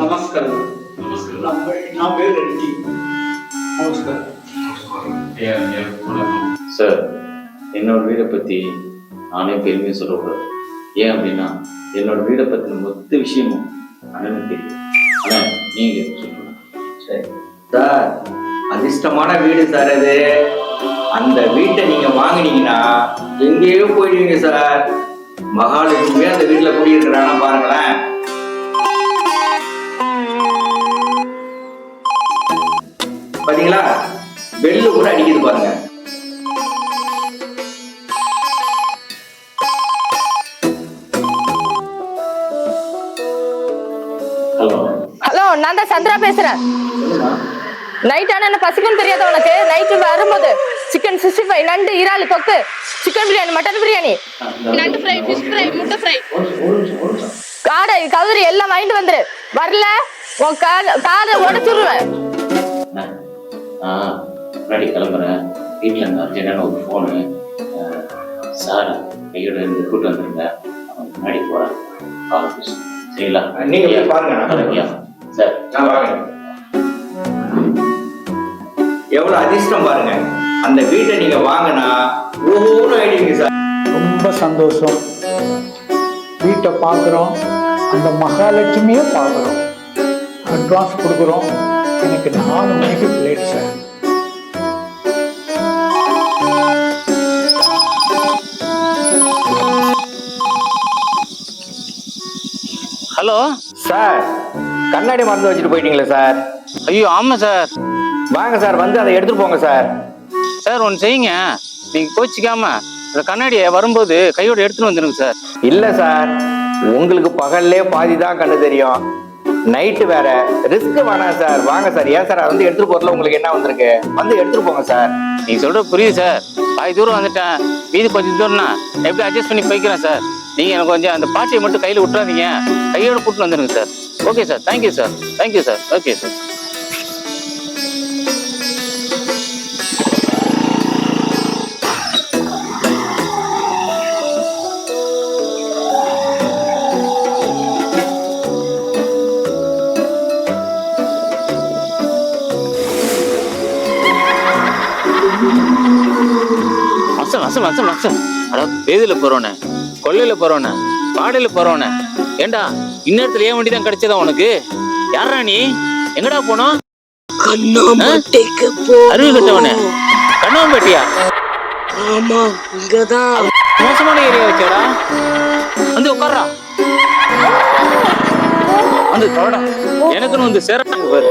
నమస్కారం నమస్కారం சார் என்னோட வீடை பற்றி நானே பெருமையாக சொல்லக்கூடாது. ஏன் அப்படின்னா என்னோட வீடை பற்றின மொத்த விஷயமும் அண்ணனுக்கு தெரியும். ஆனால் நீங்கள் சரி சார் அதிர்ஷ்டமான வீடு சார் அது. அந்த வீட்டை நீங்கள் வாங்கினீங்கன்னா எங்கேயோ போயிடுவீங்க சார் மகாலட்சுமி அந்த வீட்டில் குடியிருக்கிறானா பாருங்களேன். பாத்தீங்களா? பெல்லு கூட அடிக்குது பாருங்க. ஹலோ. ஹலோ நான் தான் சந்திரா பேசுறேன். நைட் ஆனா என்ன பசிக்கும்னு தெரியாத உனக்கு? நைட்டு வரும்போது சிக்கன் சிக்ஸ்டி ஃபைவ் நண்டு இறால் தொக்கு சிக்கன் பிரியாணி மட்டன் பிரியாணி. நண்டு ஃப்ரை ஃபிஷ் ஃப்ரை முட்டை ஃப்ரை காடை கவுரி எல்லாம் வாங்கிட்டு வந்துரு. வரல உன் கால காதை உடச்சுருவேன். முன்னாடி கிளம்புறேன். வீட்டில் இருந்து அர்ஜென்டான ஒரு ஃபோனு சார் கையோட இருந்து கூட்டு வந்துருங்க. அவன் முன்னாடி போகிறான் ஆஃபீஸ் சரிங்களா? நீங்க போய் பாருங்க, சார். நான் வாங்க. எவ்வளவு அதிர்ஷ்டம் பாருங்க. அந்த வீட்டை நீங்க வாங்கினா ஒவ்வொரு ஆயிடுவீங்க சார் ரொம்ப சந்தோஷம். வீட்டை பார்க்குறோம். அந்த மகாலட்சுமியை பார்க்குறோம். அட்வான்ஸ் கொடுக்குறோம். எனக்கு நாலு மணிக்கு பிளேட் சார் ஹலோ சார் கண்ணாடி மறந்து வச்சுட்டு போயிட்டீங்களே சார் ஐயோ ஆமாம் சார் வாங்க சார் வந்து அதை எடுத்துட்டு போங்க சார் சார் ஒன்று செய்யுங்க. நீங்கள் கோச்சிக்காம அந்த கண்ணாடியை வரும்போது கையோட எடுத்துன்னு வந்துடுங்க சார் இல்ல சார் உங்களுக்கு பகல்லே பாதி தான் கண்ணு தெரியும். நைட்டு வேற. ரிஸ்க் வேணாம் சார் வாங்க சார் ஏன் சார் அதை வந்து எடுத்துட்டு போறதுல உங்களுக்கு என்ன வந்திருக்கு? வந்து எடுத்துட்டு போங்க சார் நீங்கள் சொல்கிறது புரியுது சார் பாதி தூரம் வந்துட்டேன். மீதி கொஞ்சம் தூரம்னா எப்படி அட்ஜஸ்ட் பண்ணி போய்க்கிறேன் சார் நீங்கள் எனக்கு கொஞ்சம் அந்த பாட்டியை மட்டும் கையில் விட்டுறாதீங்க. கையோட கூட்டு வந்துடுங்க sir okay sir thank you sir thank you sir okay sir மசம் மசம் மசம் அட பேதியில் போகிறோன்னே கொள்ளையில் போகிறோன்னே பாடையில் போகிறோன்னே ஏண்டா இந்நேரத்தில் ஏன் வண்டி தான் கிடைச்சதா உனக்கு? யாரா நீ? எங்கடா போனோம்? கண்ணாம்பேட்டைக்கு அருவி கட்டவனே. கண்ணாம்பேட்டியா? ஆமா இங்கதான். மோசமான ஏரியா வச்சேடா. வந்து உட்கார்றா. வந்து தொடடா எனக்குன்னு வந்து சேரட்டாங்க பாரு.